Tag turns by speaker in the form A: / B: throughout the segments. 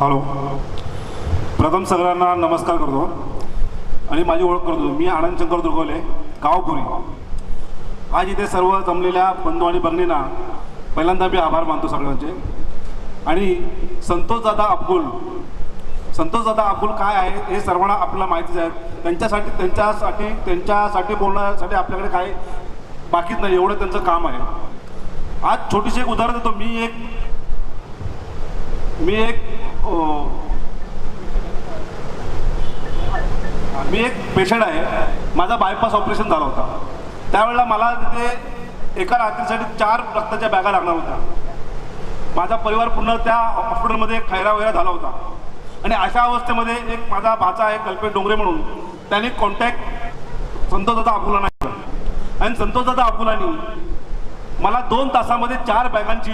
A: Hello. प्रथम सगळ्यांना नमस्कार करतो. आणि माझी ओळख करतो. मी आनंद शंकर दुर्गवले गावपुरी. आज इथे सर्व जमलेल्या बंधू आणि भगिनींना पहिल्यांदा मी आभार मानतो सगळ्यांचे. आणि संतोषदादा अब्दुल. संतोषदादा अब्दुल काय आहे हे सर्वांना आपल्याला माहितीच आहे त्यांच्यासाठी त्यांच्यासाठी त्यांच्यासाठी बोलण्यासाठी आपल्याकडे काय बाकीच नाही एवढं त्यांचं काम आहे. आज छोटीशी एक उदाहरण देतो. मी एक मी एक हो. मी एक पेशंट आहे. माझा बायपास ऑपरेशन झाला होता. त्यावेळेला मला तिथे एका रात्रीसाठी चार रक्ताच्या बॅगा लागणार होत्या. माझा परिवार पूर्ण त्या हॉस्पिटलमध्ये खैरा वैरा झाला होता. आणि अशा अवस्थेमध्ये एक माझा भाचा आहे कल्पेश डोंगरे म्हणून त्याने कॉन्टॅक्ट संतोषदादा अबुलांना केला. आणि संतोषदादा अबुलांनी मला दोन तासामध्ये चार बॅगांची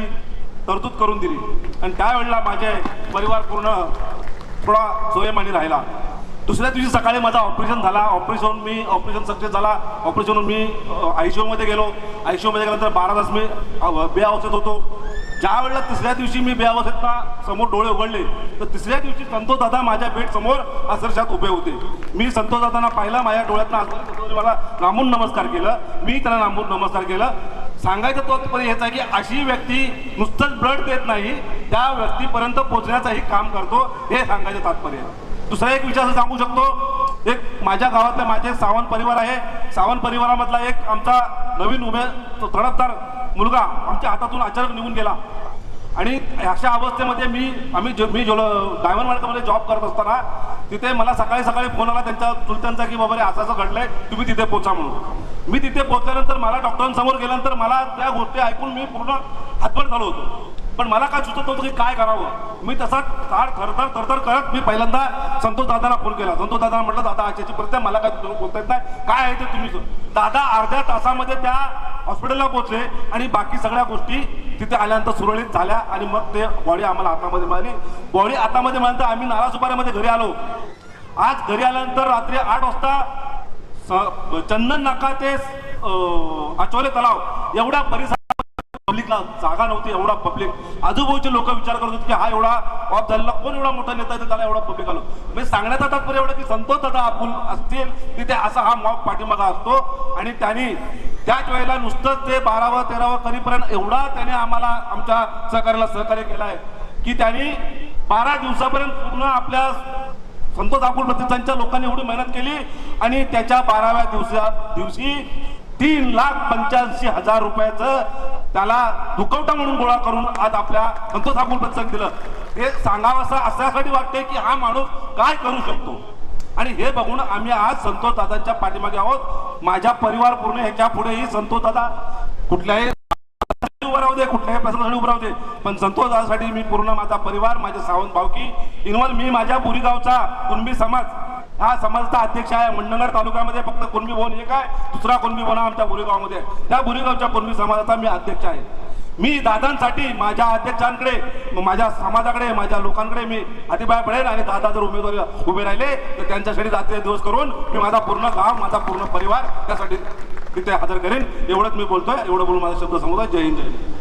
A: तरतूद करून दिली. आणि त्यावेळेला माझे परिवार पूर्ण थोडा सोयमानी राहिला. दुसऱ्या दिवशी सकाळी माझा ऑपरेशन झाला. ऑपरेशन मी ऑपरेशन सक्सेस झाला. ऑपरेशन मी आय सी ओमध्ये गेलो. आय सी ओमध्ये गेल्यानंतर बारा तास मी बेअवस्थेत होतो. ज्या वेळेला तिसऱ्या दिवशी मी बेअवस्थेतला समोर डोळे उघडले तर तिसऱ्या दिवशी संतोषदादा माझ्या बेडसमोर अक्षरशात उभे होते. मी संतोषदादांना पाहिला. माझ्या डोळ्यातनं असं मला लांबून नमस्कार केलं. मी त्यांना लांबून नमस्कार केलं. सांगायचं तो हेच आहे की अशी व्यक्ती नुसतंच ब्लड देत नाही त्या व्यक्तीपर्यंत पोहोचण्याचंही काम करतो हे सांगायचं तात्पर्य. दुसरा एक विचार सांगू शकतो एक माझ्या गावातला माझे सावंत परिवार आहे. सावंत परिवारामधला एक आमचा नवीन उभे तडफदार मुलगा आमच्या हातातून अचानक निघून गेला. आणि अशा अवस्थेमध्ये मी आम्ही जो मी जो डायमंड मार्केटमध्ये जॉब करत असताना तिथे मला सकाळी सकाळी फोन आला त्यांच्या चुलत्यांचा की बाबा रे असं असं घडलंय तुम्ही तिथे पोचा म्हणून. मी तिथे पोचल्यानंतर मला डॉक्टरांसमोर गेल्यानंतर मला त्या गोष्टी ऐकून मी पूर्ण हातभर झालो होतो. पण मला काय सुचत होतं की काय करावं. मी तसा ताड थरथर थरथर करत मी पहिल्यांदा संतोष दादाला फोन केला. संतोष दादा म्हटलं दादा आजची प्रत्येक मला काय बोलता येत नाही? काय आहे ते तुम्ही दादा अर्ध्या तासामध्ये त्या हॉस्पिटलला पोहोचले आणि बाकी सगळ्या गोष्टी तिथे आल्यानंतर सुरळीत झाल्या आणि मग ते बॉडी आम्हाला हातामध्ये मिळाली. बॉडी हातामध्ये मिळाल्यानंतर आम्ही नारासुपाऱ्यामध्ये घरी आलो. आज घरी आल्यानंतर रात्री आठ वाजता स- चंदन नाका ते आचोले तलाव एवढा परिसरात पब्लिकला जागा नव्हती एवढा पब्लिक आजूबाजूचे लोक विचार करत होते की हा एवढा ऑफ झालेला कोण एवढा मोठा नेता आहे त्याला एवढा पब्लिक आलो. म्हणजे सांगण्याचा तात्पर्य एवढं की संतोष दादा अब्दुल असतील तिथे असा हा मॉब पाठीमागा असतो. आणि त्यांनी त्याच वेळेला नुसतंच ते बारावं तेरावं करीपर्यंत एवढा त्याने आम्हाला आमच्या सहकार्याला सहकार्य केलं आहे की त्यांनी बारा दिवसापर्यंत पूर्ण आपल्या संतोष अबुल प्रतिष्ठानच्या लोकांनी एवढी मेहनत केली आणि त्याच्या बाराव्या दिवसा दिवशी तीन लाख पंच्याऐंशी हजार रुपयाचं त्याला दुखवटा म्हणून गोळा करून आज आपल्या संतोष अबुल प्रतिष्ठान दिलं. हे सांगावं असं असण्यासाठी वाटते की हा माणूस काय करू शकतो? आणि हे बघून आम्ही आज संतोष दादांच्या पाठीमागे आहोत. माझ्या परिवार पूर्ण ह्याच्या पुढेही संतोष कुठल्याही उभं राहू दे कुठल्याही प्रसंगासाठी उभं राहू दे. पण संतोषदासाठी मी पूर्ण माझा परिवार माझे सावंत भावकी इन्व्हॉल्व मी माझ्या बुरीगावचा कुणबी समाज. हा समाजचा अध्यक्ष आहे मंडणगड तालुक्यामध्ये फक्त कुणबी भवन एक आहे दुसरा कुणबी भवन आमच्या बुरीगावमध्ये त्या बुरीगावच्या कुणबी समाजाचा मी अध्यक्ष आहे. मी दादांसाठी माझ्या अध्यक्षांकडे माझ्या समाजाकडे माझ्या लोकांकडे मी अतिबाय पडेल आणि दादा जर उमेदवारी उभे राहिले तर त्यांच्यासाठी रात्री दिवस करून मी माझा पूर्ण गाव माझा पूर्ण परिवार त्यासाठी तिथे हजर करेन. एवढंच मी बोलतोय एवढं बोलून माझा शब्द सांगतोय जय हिंद जय हिंद.